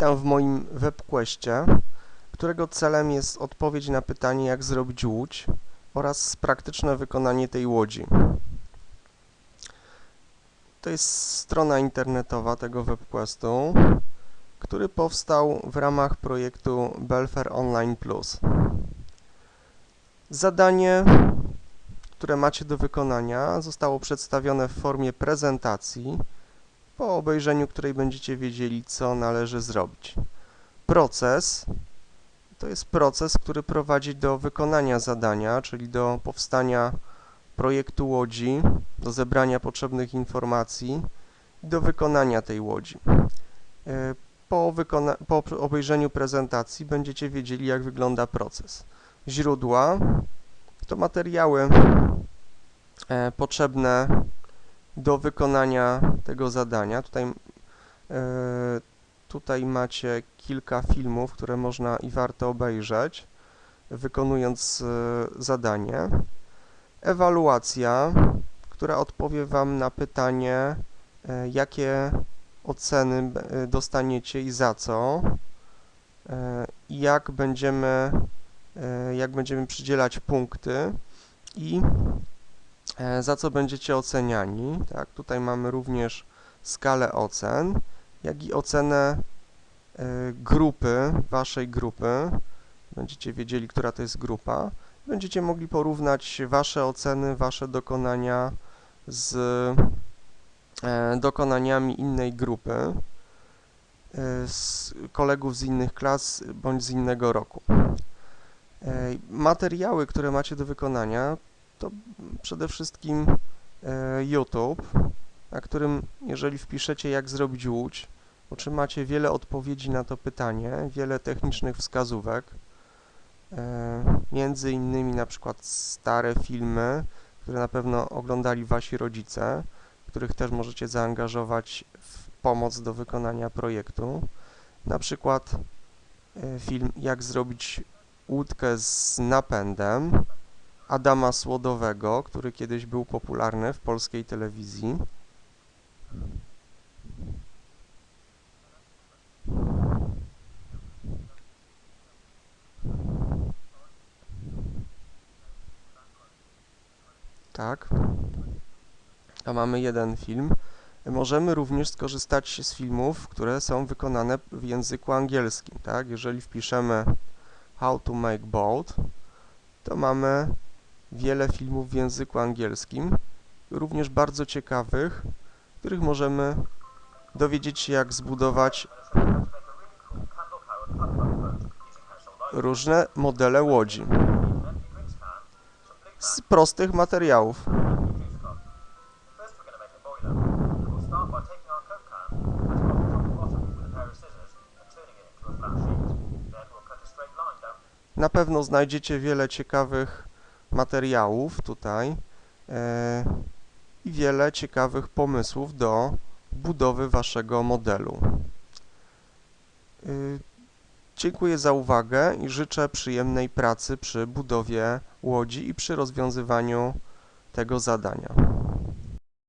Witam w moim webquestie, którego celem jest odpowiedź na pytanie, jak zrobić łódź oraz praktyczne wykonanie tej łodzi. To jest strona internetowa tego webquestu, który powstał w ramach projektu Belfer Online Plus. Zadanie, które macie do wykonania, zostało przedstawione w formie prezentacji, po obejrzeniu której będziecie wiedzieli, co należy zrobić. Proces to jest proces, który prowadzi do wykonania zadania, czyli do powstania projektu łodzi, do zebrania potrzebnych informacji i do wykonania tej łodzi. E, Po, wykona- po obejrzeniu prezentacji będziecie wiedzieli, jak wygląda proces. Źródła to materiały e, potrzebne do wykonania tego zadania. Tutaj, e, tutaj macie kilka filmów, które można i warto obejrzeć, wykonując e, zadanie. Ewaluacja, która odpowie Wam na pytanie, e, jakie oceny dostaniecie i za co, i jak będziemy, jak będziemy przydzielać punkty i za co będziecie oceniani. Tak, tutaj mamy również skalę ocen, jak i ocenę e, grupy, waszej grupy. Będziecie wiedzieli, która to jest grupa. Będziecie mogli porównać wasze oceny, wasze dokonania z e, dokonaniami innej grupy, e, z kolegów z innych klas bądź z innego roku. E, Materiały, które macie do wykonania, to przede wszystkim e, YouTube, na którym jeżeli wpiszecie jak zrobić łódź, otrzymacie wiele odpowiedzi na to pytanie, wiele technicznych wskazówek, e, między innymi na przykład stare filmy, które na pewno oglądali wasi rodzice, których też możecie zaangażować w pomoc do wykonania projektu. Na przykład e, film jak zrobić łódkę z napędem, Adama Słodowego, który kiedyś był popularny w polskiej telewizji. Tak. A mamy jeden film. Możemy również skorzystać z filmów, które są wykonane w języku angielskim, tak? Jeżeli wpiszemy How to make boat, to mamy wiele filmów w języku angielskim, również bardzo ciekawych, w których możemy dowiedzieć się, jak zbudować różne modele łodzi z prostych materiałów. Na pewno znajdziecie wiele ciekawych materiałów tutaj e, i wiele ciekawych pomysłów do budowy waszego modelu. Y, Dziękuję za uwagę i życzę przyjemnej pracy przy budowie łodzi i przy rozwiązywaniu tego zadania.